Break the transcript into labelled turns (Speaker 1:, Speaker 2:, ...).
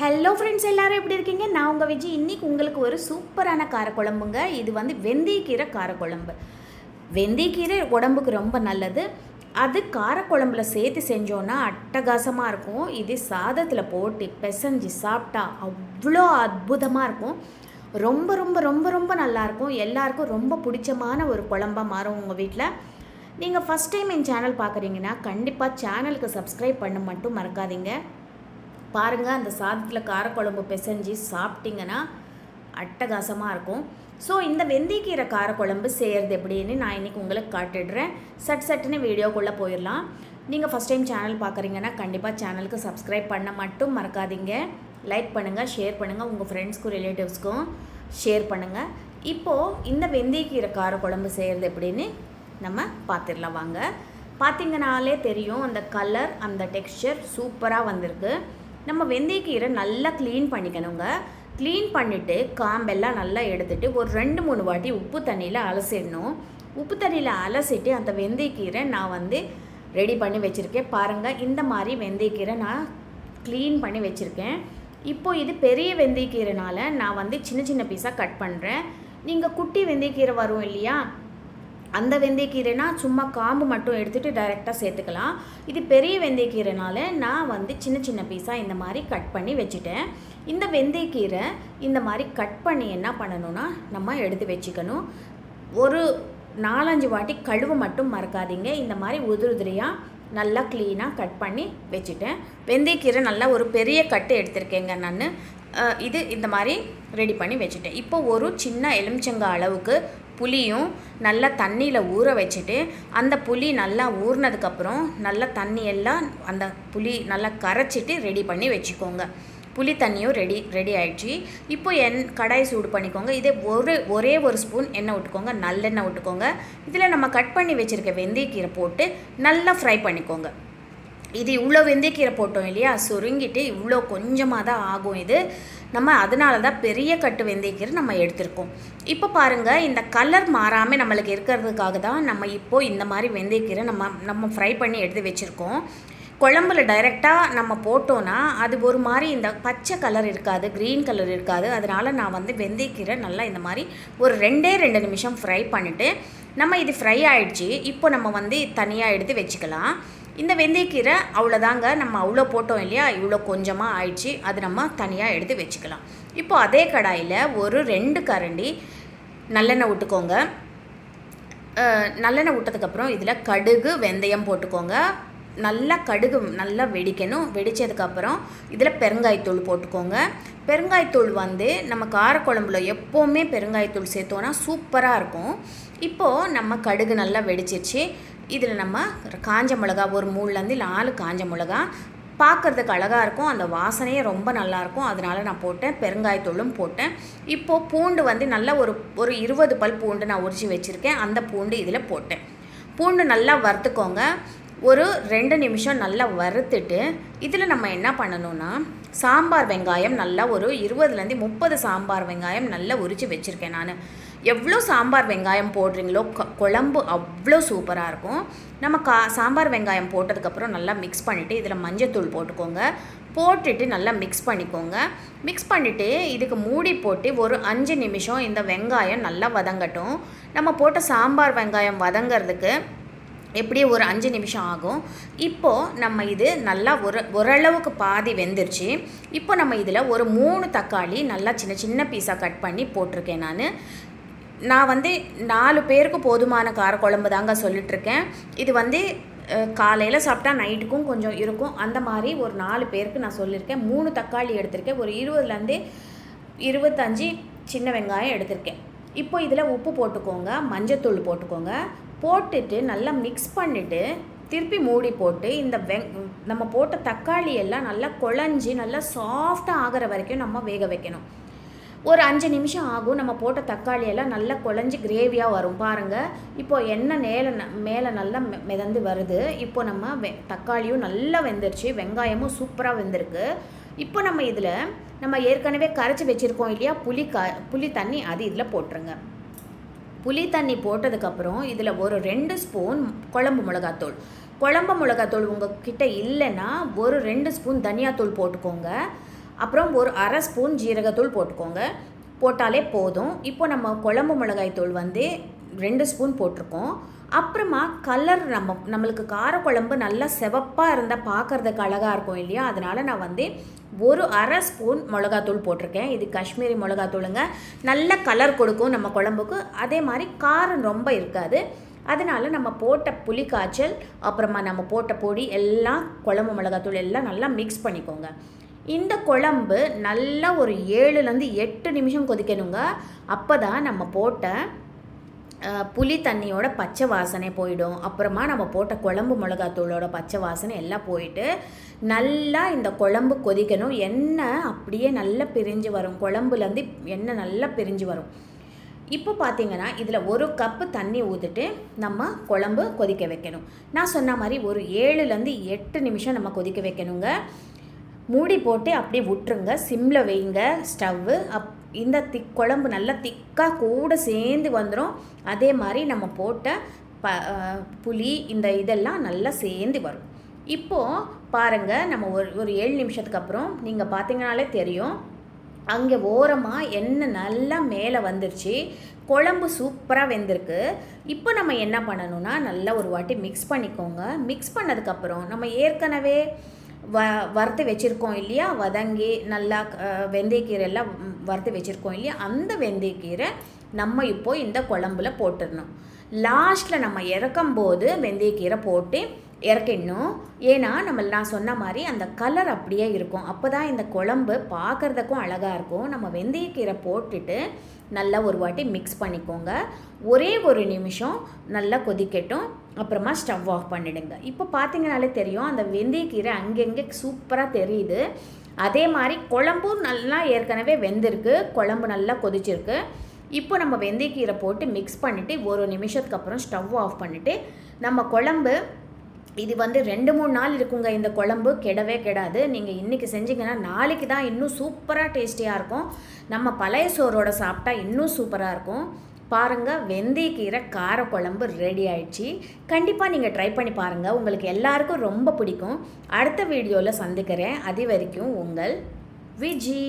Speaker 1: Hello friends எல்லாரும் எப்படி இருக்கீங்க? நான் உங்கள் விஜய் இன்றைக்கி உங்களுக்கு ஒரு சூப்பரான காரக்குழம்புங்க. இது வந்து வெந்தயக்கீரை காரக்குழம்பு. வெந்தயக்கீரை உடம்புக்கு ரொம்ப நல்லது. அது காரக்குழம்புல சேர்த்து செஞ்சோன்னா அட்டகாசமாக இருக்கும். இது சாதத்தில் போட்டு பிசைஞ்சு சாப்பிட்டா அவ்வளோ அற்புதமாக இருக்கும். ரொம்ப ரொம்ப ரொம்ப ரொம்ப நல்லாயிருக்கும் எல்லாருக்கும் ரொம்ப பிடிச்சமான ஒரு குழம்பாக மாறும் உங்கள் வீட்டில் நீங்கள் ஃபஸ்ட் டைம் என் சேனல் பார்க்குறீங்கன்னா கண்டிப்பாக சேனலுக்கு சப்ஸ்கிரைப் பண்ண மட்டும் மறக்காதீங்க. பாருங்கள் அந்த சாதத்தில் காரக்குழம்பு பிசைஞ்சு சாப்பிட்டிங்கன்னா அட்டகாசமாக இருக்கும். ஸோ இந்த வெந்தயக்கீரை காரக்குழம்பு செய்கிறது எப்படின்னு நான் இன்றைக்கி உங்களுக்கு காட்டிடுறேன். சட் சட்டுன்னு வீடியோக்குள்ளே போயிடலாம். நீங்கள் ஃபஸ்ட் டைம் சேனல் பார்க்குறீங்கன்னா கண்டிப்பாக சேனலுக்கு சப்ஸ்கிரைப் பண்ண மட்டும் மறக்காதீங்க. லைக் பண்ணுங்கள் ஷேர் பண்ணுங்கள் உங்கள் ஃப்ரெண்ட்ஸ்க்கும் ரிலேட்டிவ்ஸ்க்கும் ஷேர் பண்ணுங்கள் இப்போது இந்த வெந்தயக்கீரை காரக்குழம்பு செய்கிறது எப்படின்னு நம்ம பார்த்துடலாம் வாங்க. பார்த்தீங்கனாலே தெரியும் அந்த கலர் அந்த டெக்ஸ்சர் சூப்பராக வந்திருக்கு. நம்ம வெந்தயக்கீரை நல்லா க்ளீன் பண்ணிக்கணுங்க. க்ளீன் பண்ணிவிட்டு காம்பெல்லாம் நல்லா எடுத்துட்டு ஒரு ரெண்டு மூணு வாட்டி உப்பு தண்ணியில் அலசிடணும். உப்பு தண்ணியில் அலசிட்டு அந்த வெந்தயக்கீரை நான் வந்து ரெடி பண்ணி வச்சுருக்கேன். பாருங்கள் இந்த மாதிரி வெந்தயக்கீரை நான் க்ளீன் பண்ணி வச்சுருக்கேன். இப்போது இது பெரிய வெந்தயக்கீரைனால நான் வந்து சின்ன சின்ன பீஸாக கட் பண்ணுறேன் நீங்கள் குட்டி வெந்தயக்கீரை வரும் இல்லையா? அந்த வெந்தயக்கீரைனா சும்மா காம்பு மட்டும் எடுத்துகிட்டு டைரெக்டாக சேர்த்துக்கலாம். இது பெரிய வெந்தயக்கீரைனால நான் வந்து சின்ன சின்ன பீஸாக இந்த மாதிரி கட் பண்ணி வச்சுட்டேன். இந்த வெந்தயக்கீரை இந்த மாதிரி கட் பண்ணி என்ன பண்ணணும்னா நம்ம எடுத்து வச்சுக்கணும். ஒரு நாலஞ்சு வாட்டி கழுவ மட்டும் மறக்காதீங்க. இந்த மாதிரி உதிரி உதிரியாக நல்லா க்ளீனாக கட் பண்ணி வச்சுட்டேன். வெந்தயக்கீரை நல்லா ஒரு பெரிய கட்டு எடுத்திருக்கேங்க நான். இது இந்த மாதிரி ரெடி பண்ணி வச்சுட்டேன். இப்போ ஒரு சின்ன எலுமிச்சங்காய் அளவுக்கு புளியும் நல்லா தண்ணியில் ஊற வச்சுட்டு அந்த புளி நல்லா ஊறினதுக்கப்புறம் நல்லா தண்ணி எல்லாம் அந்த புளி நல்லா கரைச்சிட்டு ரெடி பண்ணி வச்சுக்கோங்க. புளி தண்ணியும் ரெடி ரெடி ஆயிடுச்சு. இப்போ என் கடாய் சூடு பண்ணிக்கோங்க. இதே ஒரு ஒரே ஒரு ஸ்பூன் எண்ணெய் விட்டுக்கோங்க. நல்லெண்ணெய் விட்டுக்கோங்க. இதில் நம்ம கட் பண்ணி வச்சுருக்க வெந்தயக்கீரை போட்டு நல்லா ஃப்ரை பண்ணிக்கோங்க. இது இவ்வளோ வெந்தயக்கீரை போட்டோம் இல்லையா? சுருங்கிட்டு இவ்வளோ கொஞ்சமாக தான் ஆகும் இது. நம்ம அதனால தான் பெரிய கட்டு வெந்தயக்கீரை நம்ம எடுத்திருக்கோம். இப்போ பாருங்கள் இந்த கலர் மாறாமல் நம்மளுக்கு இருக்கிறதுக்காக தான் நம்ம இப்போது இந்த மாதிரி வெந்தயக்கீரை நம்ம நம்ம ஃப்ரை பண்ணி எடுத்து வச்சுருக்கோம். குழம்புல டைரெக்டாக நம்ம போட்டோன்னா அது ஒரு மாதிரி இந்த பச்சை கலர் இருக்காது க்ரீன் கலர் இருக்காது. அதனால் நான் வந்து வெந்தயக்கீரை நல்லா இந்த மாதிரி ஒரு ரெண்டே ரெண்டு நிமிஷம் ஃப்ரை பண்ணிவிட்டு நம்ம இது ஃப்ரை ஆகிடுச்சு இப்போ நம்ம வந்து தனியாக எடுத்து வச்சுக்கலாம். இந்த வெந்தயக்கீரை அவ்வளோதாங்க. நம்ம அவ்வளோ போட்டோம் இல்லையா? இவ்வளோ கொஞ்சமாக ஆயிடுச்சு. அது நம்ம தனியாக எடுத்து வச்சுக்கலாம். இப்போ அதே கடாயில் ஒரு ரெண்டு கரண்டி நல்லெண்ணெய் விட்டுக்கோங்க நல்லெண்ணெய் விட்டதுக்கப்புறம் இதில் கடுகு வெந்தயம் போட்டுக்கோங்க. நல்லா கடுகு நல்லா வெடிக்கணும். வெடித்ததுக்கப்புறம் இதில் பெருங்காயத்தூள் போட்டுக்கோங்க. பெருங்காயத்தூள் வந்து நம்ம காரக்குழம்புல எப்போவுமே பெருங்காயத்தூள் சேர்த்தோன்னா சூப்பராக இருக்கும். இப்போது நம்ம கடுகு நல்லா வெடிச்சிருச்சு. இதில் நம்ம காஞ்ச மிளகா ஒரு மூணுலேருந்து நாலு காஞ்ச மிளகா. பார்க்குறதுக்கு அழகாக இருக்கும். அந்த வாசனையே ரொம்ப நல்லாயிருக்கும். அதனால் நான் போட்டேன். பெருங்காயத்தூளும் போட்டேன். இப்போது பூண்டு வந்து நல்லா ஒரு ஒரு இருபது பல் பூண்டு நான் உரிச்சு வச்சுருக்கேன். அந்த பூண்டு இதில் போட்டேன். பூண்டு நல்லா வறுத்துக்கோங்க. ஒரு ரெண்டு நிமிஷம் நல்லா வறுத்துட்டு இதில் நம்ம என்ன பண்ணணும்னா சாம்பார் வெங்காயம் நல்லா ஒரு இருபதுலேருந்து முப்பது சாம்பார் வெங்காயம் நல்லா உரித்து வச்சுருக்கேன் நான். எவ்வளோ சாம்பார் வெங்காயம் போடுறீங்களோ குழம்பு அவ்வளோ சூப்பராக இருக்கும். நம்ம கா சாம்பார் வெங்காயம் போட்டதுக்கப்புறம் நல்லா மிக்ஸ் பண்ணிவிட்டு இதில் மஞ்சத்தூள் போட்டுக்கோங்க. போட்டுட்டு நல்லா மிக்ஸ் பண்ணிக்கோங்க. மிக்ஸ் பண்ணிவிட்டு இதுக்கு மூடி போட்டு ஒரு அஞ்சு நிமிஷம் இந்த வெங்காயம் நல்லா வதங்கட்டும். நம்ம போட்ட சாம்பார் வெங்காயம் வதங்கிறதுக்கு எப்படியும் ஒரு அஞ்சு நிமிஷம் ஆகும். இப்போது நம்ம இது நல்லா ஒரு ஓரளவுக்கு பாதி வெந்துருச்சு. இப்போ நம்ம இதில் ஒரு மூணு தக்காளி நல்லா சின்ன சின்ன பீஸாக கட் பண்ணி போட்டிருக்கேன் நான். நான் வந்து நாலு பேருக்கு போதுமான காரக்குழம்பு தாங்க சொல்லிட்டுருக்கேன் இது வந்து காலையில் சாப்பிட்டா நைட்டுக்கும் கொஞ்சம் இருக்கும். அந்த மாதிரி ஒரு நாலு பேருக்கு நான் சொல்லியிருக்கேன் மூணு தக்காளி எடுத்திருக்கேன். ஒரு இருபதுலேருந்து இருபத்தஞ்சி சின்ன வெங்காயம் எடுத்திருக்கேன். இப்போ இதில் உப்பு போட்டுக்கோங்க. மஞ்சத்தூள் போட்டுக்கோங்க. போட்டுட்டு நல்லா மிக்ஸ் பண்ணிவிட்டு திருப்பி மூடி போட்டு இந்த வெங் நம்ம போட்ட தக்காளி எல்லாம் நல்லா குழஞ்சி நல்லா சாஃப்டாக ஆகிற வரைக்கும் நம்ம வேக வைக்கணும். ஒரு அஞ்சு நிமிஷம் ஆகும். நம்ம போட்ட தக்காளியெல்லாம் நல்லா குழஞ்சி கிரேவியாக வரும். பாருங்கள் இப்போ எண்ணெய் மேலே மேலே நல்லா மிதந்து வருது. இப்போ நம்ம வெ தக்காளியும் நல்லா வெந்துருச்சு. வெங்காயமும் சூப்பராக வெந்திருக்கு. இப்போ நம்ம இதில் நம்ம ஏற்கனவே கரைச்சி வச்சுருக்கோம் இல்லையா? புளி க புளி தண்ணி அது இதில் போட்டுருங்க. புளி தண்ணி போட்டதுக்கப்புறம் இதில் ஒரு ரெண்டு ஸ்பூன் குழம்பு மிளகாத்தூள். குழம்பு மிளகாத்தூள் உங்கள் கிட்டே இல்லைன்னா ஒரு ரெண்டு ஸ்பூன் தனியாத்தூள் போட்டுக்கோங்க. அப்புறம் ஒரு அரை ஸ்பூன் ஜீரகத்தூள் போட்டுக்கோங்க. போட்டாலே போதும். இப்போ நம்ம குழம்பு மிளகாய் தூள் வந்து ரெண்டு ஸ்பூன் போட்டிருக்கோம். அப்புறமா கலர் நம்ம நம்மளுக்கு கார குழம்பு நல்லா செவப்பாக இருந்தால் பார்க்குறதுக்கு அழகாக இருக்கும் இல்லையா? அதனால் நான் வந்து ஒரு அரை ஸ்பூன் மிளகாத்தூள் போட்டிருக்கேன். இது காஷ்மீரி மிளகாத்தூளுங்க நல்ல கலர் கொடுக்கும் நம்ம குழம்புக்கு. அதே மாதிரி காரம் ரொம்ப இருக்காது. அதனால் நம்ம போட்ட புளி காய்ச்சல் அப்புறமா நம்ம போட்ட பொடி எல்லாம் குழம்பு மிளகாத்தூள் எல்லாம் நல்லா மிக்ஸ் பண்ணிக்கோங்க. இந்த குழம்பு நல்லா ஒரு ஏழுலேருந்து எட்டு நிமிஷம் கொதிக்கணுங்க. அப்போ தான் நம்ம போட்ட புளி தண்ணியோட பச்சை வாசனை போயிடும். அப்புறமா நம்ம போட்ட குழம்பு மிளகாத்தூளோட பச்சை வாசனை எல்லாம் போயிட்டு நல்லா இந்த குழம்பு கொதிக்கணும். எண்ணெய் அப்படியே நல்லா பிரிஞ்சு வரும். குழம்புலேருந்து எண்ணெய் நல்லா பிரிஞ்சு வரும். இப்போ பார்த்தீங்கன்னா இதில் ஒரு கப்பு தண்ணி ஊற்றிட்டு நம்ம குழம்பு கொதிக்க வைக்கணும். நான் சொன்ன மாதிரி ஒரு ஏழுலேருந்து எட்டு நிமிஷம் நம்ம கொதிக்க வைக்கணுங்க. மூடி போட்டு அப்படியே விட்டுருங்க. சிம்மில் வைங்க ஸ்டவ்வு அப் இந்த திக் குழம்பு நல்லா திக்காக கூட சேர்ந்து வந்துடும் அதே மாதிரி நம்ம போட்ட ப புளி இந்த இதெல்லாம் நல்லா சேர்ந்து வரும். இப்போது பாருங்கள் நம்ம ஒரு ஒரு ஏழு நிமிஷத்துக்கு அப்புறம் நீங்கள் பார்த்தீங்கனாலே தெரியும். அங்கே ஓரமாக எண்ணெய் நல்லா மேலே வந்துருச்சு. குழம்பு சூப்பராக வெந்திருக்கு. இப்போ நம்ம என்ன பண்ணணும்னா நல்லா ஒரு வாட்டி மிக்ஸ் பண்ணிக்கோங்க. மிக்ஸ் பண்ணதுக்கப்புறம் நம்ம ஏற்கனவே வ வறுத்து வச்சுருக்கோம் இல்லையா? வதங்கி நல்லா அஹ், வெந்தயக்கீரை எல்லாம் வறுத்து வச்சுருக்கோம் இல்லையா? அந்த வெந்தயக்கீரை நம்ம இப்போ இந்த குழம்புல போட்டுடணும். லாஸ்ட்டில் நம்ம இறக்கும்போது வெந்தயக்கீரை போட்டு இறக்கிடணும். ஏன்னா நம்ம நான் சொன்ன மாதிரி அந்த கலர் அப்படியே இருக்கும். அப்போ தான் இந்த குழம்பு பார்க்குறதுக்கும் அழகாக இருக்கும். நம்ம வெந்தயக்கீரை போட்டுட்டு நல்லா ஒரு வாட்டி மிக்ஸ் பண்ணிக்கோங்க. ஒரே ஒரு நிமிஷம் நல்லா கொதிக்கட்டும். அப்புறமா ஸ்டவ் ஆஃப் பண்ணிடுங்க. இப்போ பார்த்தீங்கனாலே தெரியும் அந்த வெந்தயக்கீரை அங்கங்கே சூப்பராக தெரியுது. அதே மாதிரி குழம்பும் நல்லா ஏற்கனவே வெந்திருக்கு குழம்பு நல்லா கொதிச்சிருக்கு. இப்போ நம்ம வெந்தயக்கீரை போட்டு மிக்ஸ் பண்ணிவிட்டு ஒரு நிமிஷத்துக்கு அப்புறம் ஸ்டவ் ஆஃப் பண்ணிவிட்டு நம்ம குழம்பு இது வந்து ரெண்டு மூணு நாள் இருக்குங்க இந்த குழம்பு கெடவே கெடாது. நீங்கள் இன்றைக்கி செஞ்சீங்கன்னா நாளைக்கு தான் இன்னும் சூப்பராக டேஸ்டியாக இருக்கும். நம்ம பழைய சோறோட சாப்பிட்டா இன்னும் சூப்பராக இருக்கும். பாருங்கள் வெந்தயக்கீரை காரக்குழம்பு ரெடி ஆயிடுச்சு. கண்டிப்பாக நீங்கள் ட்ரை பண்ணி பாருங்கள் உங்களுக்கு எல்லாருக்கும் ரொம்ப பிடிக்கும். அடுத்த வீடியோவில் சந்திக்கிறேன். அது வரைக்கும் உங்கள் விஜி.